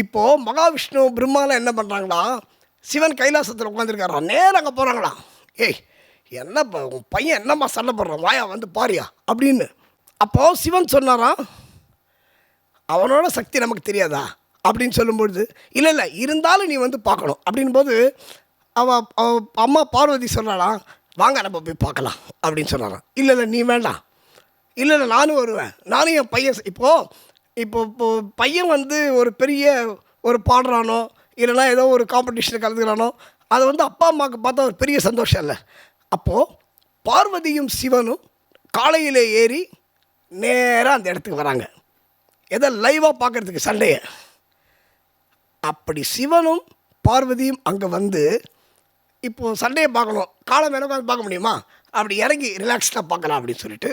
இப்போது மகாவிஷ்ணு பிரம்மாலாம் என்ன பண்ணுறாங்களா சிவன் கைலாசத்தில் உட்காந்துருக்காரா நேரா அங்கே போகிறாங்களா ஏய் என்னப்பா உன் பையன் என்னம்மா சண்டை போடுறான்? வாயா வந்து பாரியா? அப்படின்னு. அப்போது சிவன் சொன்னாராம் அவனோட சக்தி நமக்கு தெரியாதா? அப்படின்னு சொல்லும்பொழுது இல்லை இல்லை இருந்தாலும் நீ வந்து பார்க்கணும். அப்படின்போது அவ அம்மா பார்வதி சொல்கிறாளாம் வாங்க நம்ம போய் பார்க்கலாம். அப்படின்னு சொன்னாராம். இல்லை இல்லை நீ வேண்டாம். இல்லை இல்லை நானும் வருவேன். நானும் என் பையன் இப்போது இப்போ இப்போ பையன் வந்து ஒரு பெரிய ஒரு பாடுறானோ இல்லைன்னா ஏதோ ஒரு காம்படிஷனில் கலந்துக்கிறானோ அது வந்து அப்பா அம்மாவுக்கு பார்த்தா ஒரு பெரிய சந்தோஷம் இல்லை. அப்போது பார்வதியும் சிவனும் காலையிலே ஏறி நேராக அந்த இடத்துக்கு வராங்க. எதை லைவாக பார்க்குறதுக்கு சண்டையை. அப்படி சிவனும் பார்வதியும் அங்கே வந்து இப்போது சண்டையை பார்க்கணும். காலை மேலே பார்க்க முடியுமா? அப்படி இறங்கி ரிலாக்ஸ்டாக பார்க்கலாம் அப்படின்னு சொல்லிட்டு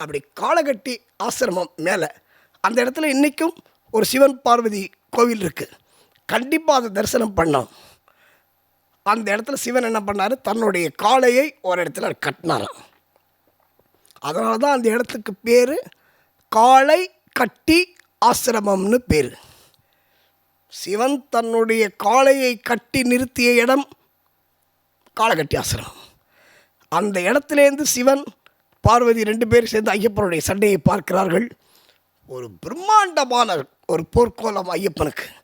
அப்படி காலகட்டி ஆசிரமம் மேலே அந்த இடத்துல இன்றைக்கும் ஒரு சிவன் பார்வதி கோவில் இருக்குது கண்டிப்பாக அதை தரிசனம் பண்ணோம் அந்த இடத்துல சிவன் என்ன பண்ணார்? தன்னுடைய காளையை ஒரு இடத்துல கட்டினாராம். அதனால தான் அந்த இடத்துக்கு பேர் காளை கட்டி ஆசிரமம்னு பேர். சிவன் தன்னுடைய காளையை கட்டி நிறுத்திய இடம் காலகட்டி ஆசிரமம். அந்த இடத்துலேருந்து சிவன் பார்வதி ரெண்டு பேரும் சேர்ந்து ஐயப்பனுடைய சண்டையை பார்க்கிறார்கள். ஒரு பிரம்மாண்டமான ஒரு போர்க்கோலம் ஐயப்பனுக்கு.